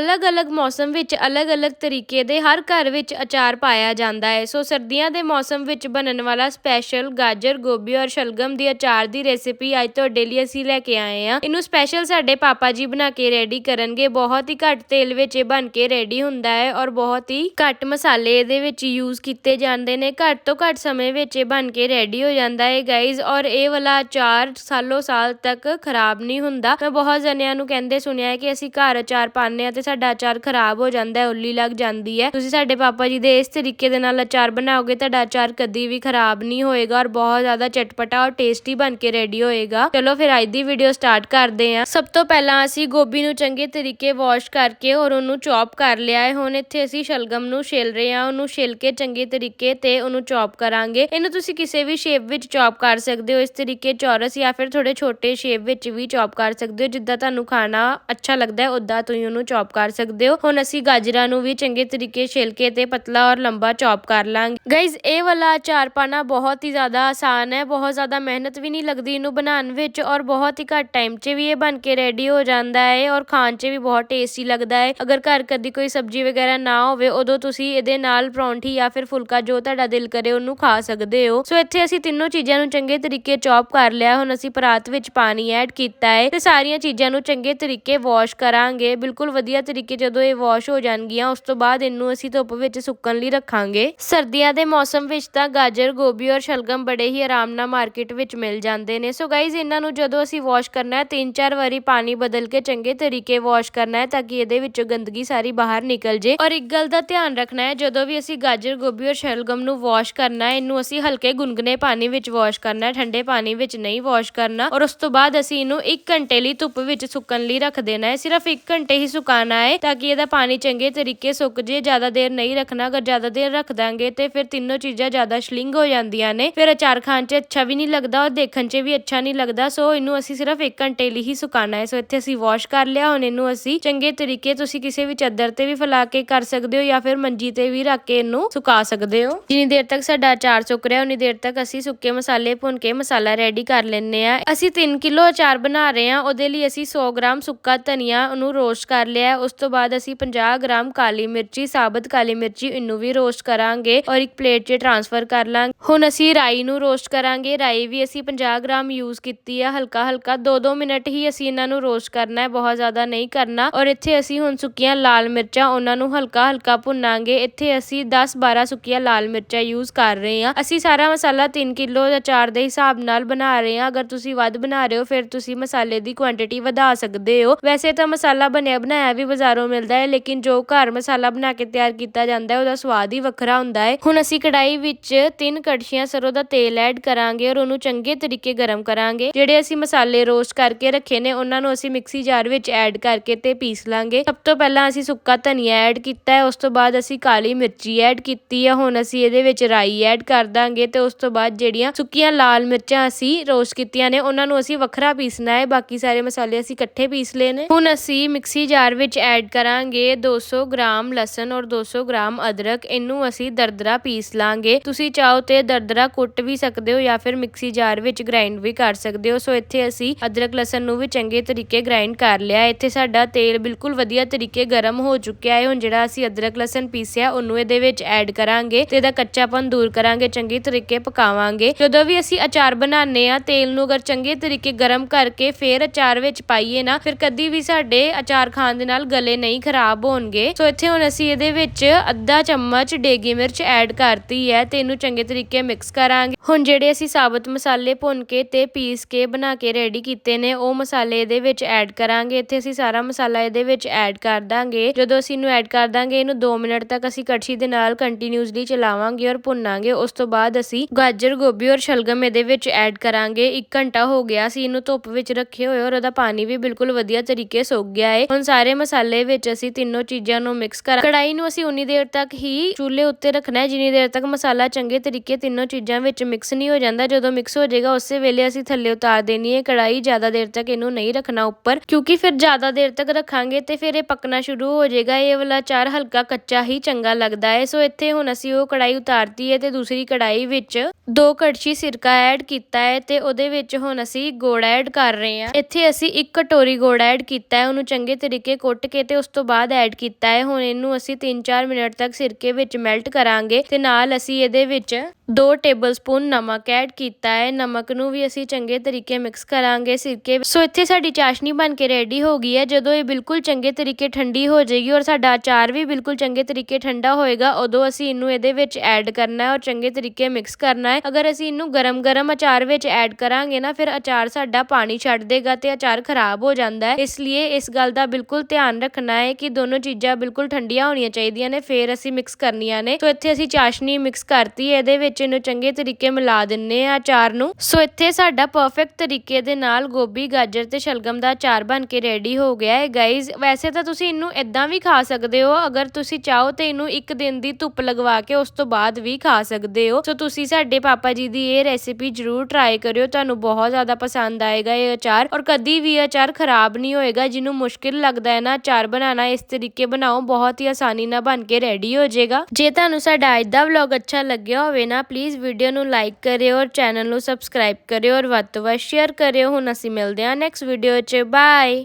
ਅਲੱਗ-ਅਲੱਗ ਮੌਸਮ ਵਿੱਚ ਅਲੱਗ-ਅਲੱਗ ਤਰੀਕੇ ਦੇ ਹਰ ਘਰ ਵਿੱਚ ਅਚਾਰ ਪਾਇਆ ਜਾਂਦਾ ਹੈ। ਸੋ ਸਰਦੀਆਂ ਦੇ ਮੌਸਮ ਵਿੱਚ ਬਣਨ ਵਾਲਾ ਸਪੈਸ਼ਲ ਗਾਜਰ, ਗੋਭੀ ਔਰ ਸ਼ਲਗਮ ਦੀ ਅਚਾਰ ਦੀ ਰੈਸਿਪੀ ਅੱਜ ਤੁਹਾਡੇ ਲਈ ਅਸੀਂ ਲੈ ਕੇ ਆਏ ਹਾਂ। ਇਹਨੂੰ ਸਪੈਸ਼ਲ ਸਾਡੇ ਪਾਪਾ ਜੀ ਬਣਾ ਕੇ ਰੈਡੀ ਕਰਨਗੇ। ਬਹੁਤ ਹੀ ਘੱਟ ਤੇਲ ਵਿੱਚ ਇਹ ਬਣ ਕੇ ਰੈਡੀ ਹੁੰਦਾ ਹੈ ਔਰ ਬਹੁਤ ਹੀ ਘੱਟ ਮਸਾਲੇ ਇਹਦੇ ਵਿੱਚ ਯੂਜ਼ ਕੀਤੇ ਜਾਂਦੇ ਨੇ। ਘੱਟ ਤੋਂ ਘੱਟ ਸਮੇਂ ਵਿੱਚ ਇਹ ਬਣ ਕੇ ਰੈਡੀ ਹੋ ਜਾਂਦਾ ਹੈ ਗਾਇਜ਼ ਔਰ ਇਹ ਵਾਲਾ ਅਚਾਰ ਸਾਲੋ ਸਾਲ ਤੱਕ ਖਰਾਬ ਨਹੀਂ ਹੁੰਦਾ। ਮੈਂ ਬਹੁਤ ਜਣਿਆਂ ਨੂੰ ਕਹਿੰਦੇ ਸੁਣਿਆ ਹੈ ਕਿ ਅਸੀਂ ਘਰ ਅਚਾਰ ਪਾਉਂਦੇ ਆ ਤੇ ਸਾਡਾ ਅਚਾਰ ਖਰਾਬ ਹੋ ਜਾਂਦਾ ਹੈ, ਉੱਲੀ ਲੱਗ ਜਾਂਦੀ ਹੈ। ਤੁਸੀਂ ਸਾਡੇ ਪਾਪਾ ਜੀ ਦੇ ਇਸ ਤਰੀਕੇ ਦੇ ਨਾਲ ਅਚਾਰ ਬਣਾਓਗੇ, ਤੁਹਾਡਾ ਅਚਾਰ ਕਦੀ ਵੀ ਖਰਾਬ ਨਹੀਂ ਹੋਏਗਾ ਔਰ ਬਹੁਤ ਜ਼ਿਆਦਾ ਚਟਪਟਾ ਔਰ ਟੇਸਟੀ ਬਣ ਕੇ ਰੈਡੀ ਹੋਏਗਾ। ਚਲੋ ਫਿਰ ਅੱਜ ਦੀ ਵੀਡੀਓ ਸਟਾਰਟ ਕਰਦੇ ਹਾਂ। ਸਭ ਤੋਂ ਪਹਿਲਾਂ ਅਸੀਂ ਗੋਭੀ ਨੂੰ ਚੰਗੇ ਤਰੀਕੇ ਵਾਸ਼ ਕਰਕੇ ਔਰ ਉਹਨੂੰ ਚੌਪ ਕਰ ਲਿਆ ਹੈ। ਹੁਣ ਇੱਥੇ ਅਸੀਂ ਸ਼ਲਗਮ ਨੂੰ ਛਿਲ ਰਹੇ ਹਾਂ। ਉਹਨੂੰ ਛਿਲ ਕੇ ਚੰਗੇ ਤਰੀਕੇ ਤੇ ਉਹਨੂੰ ਚੌਪ ਕਰਾਂਗੇ। ਇਹਨੂੰ ਤੁਸੀਂ ਕਿਸੇ ਵੀ ਸ਼ੇਪ ਵਿੱਚ ਚੌਪ ਕਰ ਸਕਦੇ ਹੋ, ਇਸ ਤਰੀਕੇ ਚੌਰਸ ਜਾਂ ਫਿਰ ਥੋੜੇ ਛੋਟੇ ਸ਼ੇਪ ਵਿੱਚ ਵੀ ਚੌਪ ਕਰ ਸਕਦੇ ਹੋ। ਜਿੱਦਾਂ ਤੁਹਾਨੂੰ ਖਾਣਾ ਅੱਛਾ ਲੱਗਦਾ ਹੈ ਉਦਾਂ ਤੁਸੀਂ ਉਹਨੂੰ ਚੌਪ ਕਰ ਸਕਦੇ ਹੋ। ਹੁਣ ਅਸੀਂ ਗਾਜਰਾਂ ਨੂੰ ਵੀ ਚੰਗੇ ਤਰੀਕੇ ਛਿਲ ਕੇ ਤੇ ਪਤਲਾ ਔਰ ਲੰਬਾ ਚੌਪ ਕਰ ਲਾਂਗੇ। ਗਾਇਜ਼ ਇਹ ਵਾਲਾ ਅਚਾਰ ਪਾਣਾ ਬਹੁਤ ਹੀ ਜ਼ਿਆਦਾ ਆਸਾਨ ਹੈ। ਬਹੁਤ ਜ਼ਿਆਦਾ ਮਿਹਨਤ ਵੀ ਨਹੀਂ ਲੱਗਦੀ ਇਹਨੂੰ ਬਣਾਉਣ ਵਿੱਚ ਔਰ ਬਹੁਤ ਹੀ ਘੱਟ ਟਾਈਮ 'ਚ ਵੀ ਇਹ ਬਣ ਕੇ ਰੈਡੀ ਹੋ ਜਾਂਦਾ ਹੈ ਔਰ ਖਾਣ 'ਚ ਵੀ ਬਹੁਤ ਟੇਸਟੀ ਲੱਗਦਾ ਹੈ। ਅਗਰ ਘਰ ਕਦੀ ਕੋਈ ਸਬਜ਼ੀ ਵਗੈਰਾ ਨਾ ਹੋਵੇ, ਉਦੋਂ ਤੁਸੀਂ ਇਹਦੇ ਨਾਲ ਪਰੌਂਠੀ ਜਾਂ ਫਿਰ ਫੁਲਕਾ ਜੋ ਤੁਹਾਡਾ ਦਿਲ ਕਰੇ ਉਹਨੂੰ ਖਾ ਸਕਦੇ ਹੋ। ਸੋ ਇੱਥੇ ਅਸੀਂ ਤਿੰਨੋਂ ਚੀਜ਼ਾਂ ਨੂੰ ਚੰਗੇ ਤਰੀਕੇ ਚੌਪ ਕਰ ਲਿਆ। ਹੁਣ ਅਸੀਂ ਪਰਾਤ ਵਿੱਚ ਪਾਣੀ ਐਡ ਕੀਤਾ ਹੈ ਤੇ ਸਾਰੀਆਂ ਚੀਜ਼ਾਂ ਨੂੰ ਚੰਗੇ ਤਰੀਕੇ ਵਾਸ਼ ਕਰਾਂਗੇ। ਬਿਲਕੁਲ ਵਧੀਆ ਤਰੀਕੇ ਜਦੋਂ ਇਹ ਵਾਸ਼ ਹੋ ਜਾਣਗੀਆਂ, ਉਸ ਤੋਂ ਬਾਅਦ ਇਹਨੂੰ ਅਸੀਂ ਧੁੱਪ ਵਿੱਚ ਸੁੱਕਣ ਲਈ ਰੱਖਾਂਗੇ। ਸਰਦੀਆਂ ਦੇ ਮੌਸਮ ਵਿੱਚ ਤਾਂ ਗਾਜਰ, ਗੋਭੀ ਔਰ ਸ਼ਲਗਮ ਬੜੇ ਹੀ ਆਰਾਮ ਨਾਲ ਮਾਰਕੀਟ ਵਿੱਚ ਮਿਲ ਜਾਂਦੇ ਨੇ। ਸੋ ਗਾਇਜ਼ ਇਹਨਾਂ ਨੂੰ ਜਦੋਂ ਅਸੀਂ ਵਾਸ਼ ਕਰਨਾ ਹੈ, ਤਿੰਨ ਚਾਰ ਵਾਰੀ ਪਾਣੀ ਬਦਲ ਕੇ ਚੰਗੇ ਤਰੀਕੇ ਵਾਸ਼ ਕਰਨਾ ਹੈ, ਤਾਂ ਕਿ ਇਹਦੇ ਵਿੱਚੋਂ ਗੰਦਗੀ ਸਾਰੀ ਬਾਹਰ ਨਿਕਲ ਜੇ। ਔਰ ਇੱਕ ਗੱਲ ਦਾ ਧਿਆਨ ਰੱਖਣਾ ਹੈ, ਜਦੋਂ ਵੀ ਅਸੀਂ ਗਾਜਰ, ਗੋਭੀ ਔਰ ਸ਼ਲਗਮ ਨੂੰ ਵਾਸ਼ ਕਰਨਾ ਹੈ, ਇਹਨੂੰ ਅਸੀਂ ਹਲਕੇ ਗੁਨਗੁਨੇ ਪਾਣੀ ਵਿੱਚ ਵਾਸ਼ ਕਰਨਾ ਹੈ, ਠੰਡੇ ਪਾਣੀ ਵਿੱਚ ਨਹੀਂ ਵਾਸ਼ ਕਰਨਾ। ਔਰ ਉਸ ਤੋਂ ਬਾਅਦ ਅਸੀਂ ਇਹਨੂੰ 1 ਘੰਟੇ ਲਈ ਧੁੱਪ ਵਿੱਚ ਸੁੱਕਣ ਲਈ ਰੱਖ ਦੇਣਾ ਹੈ। ਸਿਰਫ 1 ਘੰਟੇ ਹੀ ਸੁਕਾਉਣ ਹੈ ਤਾਂ ਕਿ ਇਹਦਾ ਪਾਣੀ ਚੰਗੇ ਤਰੀਕੇ ਸੁੱਕ ਜੇ, ਜ਼ਿਆਦਾ ਦੇਰ ਨਹੀਂ ਰੱਖਣਾ। ਅਗਰ ਜ਼ਿਆਦਾ ਦੇਰ ਰੱਖ ਦਾਂਗੇ ਤੇ ਫਿਰ ਤਿੰਨੋਂ ਚੀਜ਼ਾਂ ਜ਼ਿਆਦਾ ਸ਼ਲਿੰਗ ਹੋ ਜਾਂਦੀਆਂ ਨੇ। ਫਿਰ ਅਚਾਰ ਖਾਣ 'ਚ ਅੱਛਾ ਵੀ ਨਹੀਂ ਲੱਗਦਾ ਔਰ ਦੇਖਣ 'ਚ ਵੀ ਅੱਛਾ ਨਹੀਂ ਲੱਗਦਾ। ਸੋ ਇਹਨੂੰ ਅਸੀਂ ਸਿਰਫ 1 ਘੰਟੇ ਲਈ ਹੀ ਸੁਕਾਉਣਾ ਹੈ। ਸੋ ਇੱਥੇ ਅਸੀਂ ਵਾਸ਼ ਕਰ ਲਿਆ। ਹੁਣ ਇਹਨੂੰ ਅਸੀਂ ਚੰਗੇ ਤਰੀਕੇ ਤੁਸੀਂ ਕਿਸੇ ਵੀ ਚੱਦਰ ਤੇ ਵੀ ਫੈਲਾ ਕੇ ਕਰ ਸਕਦੇ ਹੋ ਜਾਂ ਫਿਰ ਮੰਜੀ ਤੇ ਵੀ ਰੱਖ ਕੇ ਇਹਨੂੰ ਸੁਕਾ ਸਕਦੇ ਹੋ। ਜਿੰਨੀ ਦੇਰ ਤੱਕ ਸਾਡਾ ਅਚਾਰ ਸੁੱਕ ਰਿਹਾ, ਉਨੀ ਦੇਰ ਤੱਕ ਅਸੀਂ ਸੁੱਕੇ ਮਸਾਲੇ ਭੁੰਨ ਕੇ ਮਸਾਲਾ ਰੈਡੀ ਕਰ ਲੈਣੇ ਆ ਅਸੀਂ 3 ਕਿਲੋ ਅਚਾਰ ਬਣਾ ਰਹੇ ਹਾਂ। ਉਹਦੇ ਲਈ ਅਸੀਂ 100 ਗ੍ਰਾਮ ਸੁੱਕਾ ਧਨੀਆ ਉਹਨੂੰ ਰੋਸਟ ਕਰ ਲਿਆ ਉਸ ਤੋਂ ਬਾਅਦ ਅਸੀਂ 50 ਗ੍ਰਾਮ ਕਾਲੀ ਮਿਰਚੀ, ਸਾਬਤ ਕਾਲੀ ਮਿਰਚੀ, ਇਹਨੂੰ ਵੀ ਰੋਸਟ ਕਰਾਂਗੇ ਔਰ ਇੱਕ ਪਲੇਟ 'ਚ ਟ੍ਰਾਂਸਫਰ ਕਰ ਲਾਂਗੇ। ਹੁਣ ਅਸੀਂ ਰਾਈ ਨੂੰ ਰੋਸਟ ਕਰਾਂਗੇ। ਰਾਈ ਵੀ ਅਸੀਂ 50 ਗ੍ਰਾਮ ਯੂਜ਼ ਕੀਤੀ ਆ। ਹਲਕਾ ਹਲਕਾ 2-2 ਮਿੰਟ ਹੀ ਅਸੀਂ ਇਹਨਾਂ ਨੂੰ ਰੋਸਟ ਕਰਨਾ ਹੈ। ਬਹੁਤ ਜ਼ਿਆਦਾ ਨਹੀਂ ਕਰਨਾ। ਔਰ ਇੱਥੇ ਅਸੀਂ ਹੁਣ ਸੁੱਕੀਆਂ ਲਾਲ ਮਿਰਚਾਂ ਉਹਨਾਂ ਨੂੰ ਹਲਕਾ ਹਲਕਾ ਭੁੰਨਾਂਗੇ। ਇੱਥੇ ਅਸੀਂ 10-12 ਸੁੱਕੀਆਂ ਲਾਲ ਮਿਰਚਾਂ ਯੂਜ਼ ਕਰ ਰਹੇ ਹਾਂ। ਅਸੀਂ ਸਾਰਾ ਮਸਾਲਾ 3 ਕਿਲੋ ਅਚਾਰ ਦੇ ਹਿਸਾਬ ਨਾਲ ਬਣਾ ਰਹੇ ਹਾਂ। ਅਗਰ ਤੁਸੀਂ ਵੱਧ ਬਣਾ ਰਹੇ ਹੋ, ਫਿਰ ਤੁਸੀਂ ਮਸਾਲੇ ਦੀ ਕੁਆਂਟੀਟੀ ਵਧਾ ਸਕਦੇ ਹੋ। ਵੈਸੇ ਤਾਂ ਮਸਾਲਾ ਬਣਿਆ ਬਣਾਇਆ ਵੀ ਬਾਜ਼ਾਰੋਂ ਮਿਲਦਾ ਹੈ, ਲੇਕਿਨ ਜੋ ਘਰ ਮਸਾਲਾ ਬਣਾ ਕੇ ਤਿਆਰ ਕੀਤਾ ਜਾਂਦਾ ਹੈ, ਉਹਦਾ ਸਵਾਦ ਹੀ ਵੱਖਰਾ ਹੁੰਦਾ ਹੈ। ਹੁਣ ਅਸੀਂ ਕੜਾਈ ਵਿੱਚ ਤਿੰਨ ਕੜਛੀਆਂ ਸਰੋਂ ਦਾ ਤੇਲ ਐਡ ਕਰਾਂਗੇ ਔਰ ਉਹਨੂੰ ਚੰਗੇ ਤਰੀਕੇ ਗਰਮ ਕਰਾਂਗੇ। ਜਿਹੜੇ ਅਸੀਂ ਮਸਾਲੇ ਰੋਸਟ ਕਰਕੇ ਰੱਖੇ ਨੇ, ਉਹਨਾਂ ਨੂੰ ਅਸੀਂ ਮਿਕਸੀ ਜਾਰ ਵਿੱਚ ਐਡ ਕਰਕੇ ਤੇ ਪੀਸ ਲਾਂਗੇ। ਸਭ ਤੋਂ ਪਹਿਲਾਂ ਅਸੀਂ ਸੁੱਕਾ ਧਨੀਆ ਐਡ ਕੀਤਾ ਹੈ, ਉਸ ਤੋਂ ਬਾਅਦ ਅਸੀਂ ਕਾਲੀ ਮਿਰਚੀ ਐਡ ਕੀਤੀ ਹੈ। ਹੁਣ ਅਸੀਂ ਇਹਦੇ ਵਿੱਚ ਰਾਈ ਐਡ ਕਰ ਦਾਂਗੇ ਤੇ ਉਸ ਤੋਂ ਬਾਅਦ ਜਿਹੜੀਆਂ ਸੁੱਕੀਆਂ ਲਾਲ ਮਿਰਚਾਂ ਅਸੀਂ ਰੋਸਟ ਕੀਤੀਆਂ ਨੇ, ਉਹਨਾਂ ਨੂੰ ਅਸੀਂ ਵੱਖਰਾ ਪੀਸਣਾ ਹੈ। ਬਾਕੀ ਸਾਰੇ ਮਸਾਲੇ ਅਸੀਂ ਇਕੱਠੇ ਪੀਸ ਲਏ ਨੇ। ਹੁਣ ਅਸੀਂ ਮਿਕਸੀ ਜਾਰ ਵਿੱਚ ਐਡ ਕਰਾਂਗੇ 200 ਗ੍ਰਾਮ ਲਸਣ ਔਰ 200 ਗ੍ਰਾਮ ਅਦਰਕ। ਇਹਨੂੰ ਅਸੀਂ ਦਰਦਰਾ ਪੀਸ ਲਾਂਗੇ। ਤੁਸੀਂ ਚਾਹੋ ਤੇ ਦਰਦਰਾ ਕੁੱਟ ਵੀ ਸਕਦੇ ਹੋ ਜਾਂ ਫਿਰ ਮਿਕਸੀ ਜਾਰ ਵਿੱਚ ਗ੍ਰਾਈਂਡ ਵੀ ਕਰ ਸਕਦੇ ਹੋ। ਸੋ ਇੱਥੇ ਅਸੀਂ ਅਦਰਕ ਲਸਣ ਨੂੰ ਵੀ ਚੰਗੇ ਤਰੀਕੇ ਗ੍ਰਾਈਂਡ ਕਰ ਲਿਆ। ਇੱਥੇ ਸਾਡਾ ਤੇਲ ਬਿਲਕੁਲ ਵਧੀਆ ਤਰੀਕੇ ਗਰਮ ਹੋ ਚੁੱਕਿਆ ਹੈ। ਹੁਣ ਜਿਹੜਾ ਅਸੀਂ ਅਦਰਕ ਲਸਣ ਪੀਸਿਆ, ਉਹਨੂੰ ਇਹਦੇ ਵਿੱਚ ਐਡ ਕਰਾਂਗੇ ਤੇ ਇਹਦਾ ਕੱਚਾਪਨ ਦੂਰ ਕਰਾਂਗੇ, ਚੰਗੇ ਤਰੀਕੇ ਪਕਾਵਾਂਗੇ। ਜਦੋਂ ਵੀ ਅਸੀਂ ਅਚਾਰ ਬਣਾਉਂਦੇ ਆ ਤੇਲ ਨੂੰ ਅਗਰ ਚੰਗੇ ਤਰੀਕੇ ਗਰਮ ਕਰਕੇ ਫੇਰ ਅਚਾਰ ਵਿੱਚ ਪਾਈਏ ਨਾ, ਫਿਰ ਕਦੀ ਵੀ ਸਾਡੇ ਅਚਾਰ ਖਾਣ ਦੇ ਨਾਲ ਗਲੇ ਨਹੀਂ ਖਰਾਬ ਹੋਣਗੇ। ਸੋ ਇੱਥੇ ਹੁਣ ਅਸੀਂ ਇਹਦੇ ਵਿੱਚ ਅੱਧਾ ਚਮਚ ਡੇਗੀ ਮਿਰਚ ਐਡ ਕਰਤੀ ਹੈ ਤੇ ਇਹਨੂੰ ਚੰਗੇ ਤਰੀਕੇ ਮਿਕਸ ਕਰਾਂਗੇ। ਹੁਣ ਜਿਹੜੇ ਅਸੀਂ ਸਾਬਤ ਮਸਾਲੇ ਭੁੰਨ ਕੇ ਤੇ ਪੀਸ ਕੇ ਬਣਾ ਕੇ ਰੈਡੀ ਕੀਤੇ ਨੇ, ਉਹ ਮਸਾਲੇ ਇਹਦੇ ਵਿੱਚ ਐਡ ਕਰਾਂਗੇ। ਇੱਥੇ ਅਸੀਂ ਸਾਰਾ ਮਸਾਲਾ ਇਹਦੇ ਵਿੱਚ ਐਡ ਕਰ ਦਾਂਗੇ। ਜਦੋਂ ਅਸੀਂ ਇਹਨੂੰ ਐਡ ਕਰ ਦਾਂਗੇ, ਇਹਨੂੰ 2 ਮਿੰਟ ਤੱਕ ਅਸੀਂ ਕੜਛੀ ਦੇ ਨਾਲ ਕੰਟੀਨਿਊਸਲੀ ਚਲਾਵਾਂਗੇ ਔਰ ਭੁੰਨਾਂਗੇ। ਉਸ ਤੋਂ ਬਾਅਦ ਅਸੀਂ ਗਾਜਰ, ਗੋਭੀ ਔਰ ਸ਼ਲਗਮ ਇਹਦੇ ਵਿੱਚ ਐਡ ਕਰਾਂਗੇ। 1 ਘੰਟਾ ਹੋ ਗਿਆ ਸੀ ਇਹਨੂੰ ਧੁੱਪ ਵਿੱਚ ਰੱਖੇ ਹੋਏ ਔਰ ਉਹਦਾ ਪਾਣੀ ਵੀ ਬਿਲਕੁਲ ਵਧੀਆ ਤਰੀਕੇ ਸੁੱਕ ਗਿਆ ਹੈ ਹੁਣ ਸਾਰੇ ਮਸਾਲੇ ਵਿੱਚ ਅਸੀਂ ਤਿੰਨੋਂ ਚੀਜ਼ਾਂ ਨੂੰ ਮਿਕਸ ਕਰਾਂ ਕੜਾਈ ਨੂੰ ਅਸੀਂ ਉਨੀ ਦੇਰ ਤੱਕ ਹੀ ਚੁੱਲ੍ਹੇ ਉੱਤੇ ਰੱਖਣਾ ਹੈ। ਜਿੰਨੀ ਦੇਰ ਤੱਕ ਮਸਾਲਾ ਚੰਗੇ ਤਰੀਕੇ ਤਿੰਨੋਂ ਚੀਜ਼ਾਂ ਵਿੱਚ ਮਿਕਸ ਨਹੀਂ ਹੋ ਜਾਂਦਾ, ਜਦੋਂ ਮਿਕਸ ਹੋ ਜਾਏਗਾ, ਉਸੇ ਵੇਲੇ ਅਸੀਂ ਥੱਲੇ ਉਤਾਰ ਦੇਣੀ ਹੈ। ਕੜਾਈ ਜ਼ਿਆਦਾ ਦੇਰ ਤੱਕ ਇਹਨੂੰ ਨਹੀਂ ਰੱਖਣਾ ਉੱਪਰ, ਕਿਉਂਕਿ ਫਿਰ ਜ਼ਿਆਦਾ ਦੇਰ ਤੱਕ ਰੱਖਾਂਗੇ ਤੇ ਫਿਰ ਇਹ ਪੱਕਣਾ ਸ਼ੁਰੂ ਹੋ ਜਾਏਗਾ। ਇਹ ਵਾਲਾ ਚਾਰ ਹਲਕਾ ਕੱਚਾ ਹੀ ਚੰਗਾ ਲੱਗਦਾ ਹੈ। ਸੋ ਇੱਥੇ ਹੁਣ ਅਸੀਂ ਉਹ ਕੜਾਈ ਉਤਾਰਤੀ ਹੈ ਤੇ ਦੂਸਰੀ ਕੜਾਈ ਵਿੱਚ ਦੋ ਕੜਛੀ ਸਿਰਕਾ ਐਡ ਕੀਤਾ ਹੈ ਤੇ ਉਹਦੇ ਵਿੱਚ ਹੁਣ ਅਸੀਂ ਗੁੜ ਐਡ ਕਰ ਰਹੇ ਹਾਂ। ਇੱਥੇ ਅਸੀਂ ਇੱਕ ਕਟੋਰੀ ਗੁੜ ਐਡ ਕੀਤਾ ਹੈ। ਉਹਨੂੰ ਚੰਗੇ ਤਰੀਕੇ ਕੁੱਟ ਕੇ ਤੇ ਉਸ ਤੋਂ ਬਾਅਦ ਐਡ ਕੀਤਾ ਹੈ। ਹੁਣ ਇਹਨੂੰ ਅਸੀਂ 3-4 ਮਿੰਟ ਤੱਕ ਸਿਰਕੇ ਵਿੱਚ ਮੈਲਟ ਕਰਾਂਗੇ ਤੇ ਨਾਲ ਅਸੀਂ ਇਹਦੇ ਵਿੱਚ 2 ਟੇਬਲਸਪੂਨ ਨਮਕ ਐਡ ਕੀਤਾ ਹੈ। ਨਮਕ ਨੂੰ ਵੀ ਅਸੀਂ ਚੰਗੇ ਤਰੀਕੇ ਮਿਕਸ ਕਰਾਂਗੇ ਸਿਰਕੇ ਸੋ ਇੱਥੇ ਸਾਡੀ ਚਾਸ਼ਨੀ ਬਣ ਕੇ ਰੈਡੀ ਹੋ ਗਈ ਹੈ। ਜਦੋਂ ਇਹ ਬਿਲਕੁਲ ਚੰਗੇ ਤਰੀਕੇ ਠੰਡੀ ਹੋ ਜਾਏਗੀ ਔਰ ਸਾਡਾ ਅਚਾਰ ਵੀ ਬਿਲਕੁਲ ਚੰਗੇ ਤਰੀਕੇ ਠੰਡਾ ਹੋਏਗਾ, ਉਦੋਂ ਅਸੀਂ ਇਹਨੂੰ ਇਹਦੇ ਵਿੱਚ ਐਡ ਕਰਨਾ ਹੈ ਔਰ ਚੰਗੇ ਤਰੀਕੇ ਮਿਕਸ ਕਰਨਾ ਹੈ। ਅਗਰ ਅਸੀਂ ਇਹਨੂੰ ਗਰਮ-ਗਰਮ ਅਚਾਰ ਵਿੱਚ ਐਡ ਕਰਾਂਗੇ ਨਾ, ਫਿਰ ਅਚਾਰ ਸਾਡਾ ਪਾਣੀ ਛੱਡ ਦੇਗਾ ਤੇ ਅਚਾਰ ਖਰਾਬ ਹੋ ਜਾਂਦਾ ਹੈ। ਇਸ ਲਈ ਇਸ ਗੱਲ ਦਾ ਬਿਲਕੁਲ ਧਿਆਨ ਰੱਖਣਾ ਹੈ ਕਿ ਦੋਨੋਂ ਚੀਜ਼ਾਂ ਬਿਲਕੁਲ ਠੰਡੀਆਂ ਹੋਣੀਆਂ ਚਾਹੀਦੀਆਂ ਨੇ, ਫਿਰ ਅਸੀਂ ਮਿਕਸ ਕਰਨੀਆਂ ਨੇ। ਸੋ ਇੱਥੇ ਅਸੀਂ ਚਾਸ਼ਨੀ ਮਿਕਸ ਕਰਤੀ ਹੈ। ਇਹਦੇ ਵਿੱਚ ਇਹਨੂੰ ਚੰਗੇ ਤਰੀਕੇ ਮਿਲਾ ਦਿੰਨੇ ਆ ਅਚਾਰ ਨੂੰ। ਸੋ ਇੱਥੇ ਸਾਡਾ ਪਰਫੈਕਟ ਤਰੀਕੇ ਦੇ ਨਾਲ ਗੋਭੀ, ਗਾਜਰ ਤੇ ਸ਼ਲਗਮ ਦਾ ਅਚਾਰ ਬਣ ਕੇ ਰੈਡੀ ਹੋ ਗਿਆ ਹੈ। ਗਾਇਜ਼ ਵੈਸੇ ਤਾਂ ਤੁਸੀਂ ਇਹਨੂੰ ਇਦਾਂ ਵੀ ਖਾ ਸਕਦੇ ਹੋ। ਅਗਰ ਤੁਸੀਂ ਚਾਹੋ ਤੇ ਇਹਨੂੰ ਇੱਕ ਦਿਨ ਦੀ ਧੁੱਪ ਲਗਵਾ ਕੇ ਉਸ ਤੋਂ ਬਾਅਦ ਵੀ ਖਾ ਸਕਦੇ ਹੋ। ਸੋ ਤੁਸੀਂ ਸਾਡੇ ਪਾਪਾ ਜੀ ਦੀ ਇਹ ਰੈਸਿਪੀ ਜਰੂਰ ਟਰਾਈ ਕਰਿਓ। ਤੁਹਾਨੂੰ ਬਹੁਤ ਜ਼ਿਆਦਾ ਪਸੰਦ ਆਏਗਾ ਇਹ ਅਚਾਰ। ਔਰ ਕਦੀ ਵੀ ਇਹ ਅਚਾਰ ਖਰਾਬ ਨਹੀਂ ਹੋਏਗਾ। ਜਿਹਨੂੰ ਮੁਸ਼ਕਿਲ ਲੱਗਦਾ ਹੈ ਨਾ ਅਚਾਰ ਬਣਾਉਣਾ, ਇਸ ਤਰੀਕੇ ਬਣਾਓ। ਬਹੁਤ ਹੀ ਆਸਾਨੀ ਨਾਲ ਬਣ ਕੇ ਰੈਡੀ ਹੋ ਜਾਏਗਾ। ਜੇ ਤੁਹਾਨੂੰ ਸਾਡਾ ਅੱਜ ਦਾ ਵਲੌਗ ਅੱਛਾ ਲੱਗਿਆ ਹੋਵੇ ਨਾ ਪਲੀਜ਼ ਵੀਡੀਓ ਨੂੰ ਲਾਈਕ ਕਰਿਓ ਔਰ ਚੈਨਲ ਨੂੰ ਸਬਸਕ੍ਰਾਈਬ ਕਰਿਓ ਔਰ ਵੱਧ ਤੋਂ ਵੱਧ ਸ਼ੇਅਰ ਕਰਿਓ। ਹੁਣ ਅਸੀਂ ਮਿਲਦੇ ਹਾਂ ਨੈਕਸਟ ਵੀਡੀਓ 'ਚ। ਬਾਏ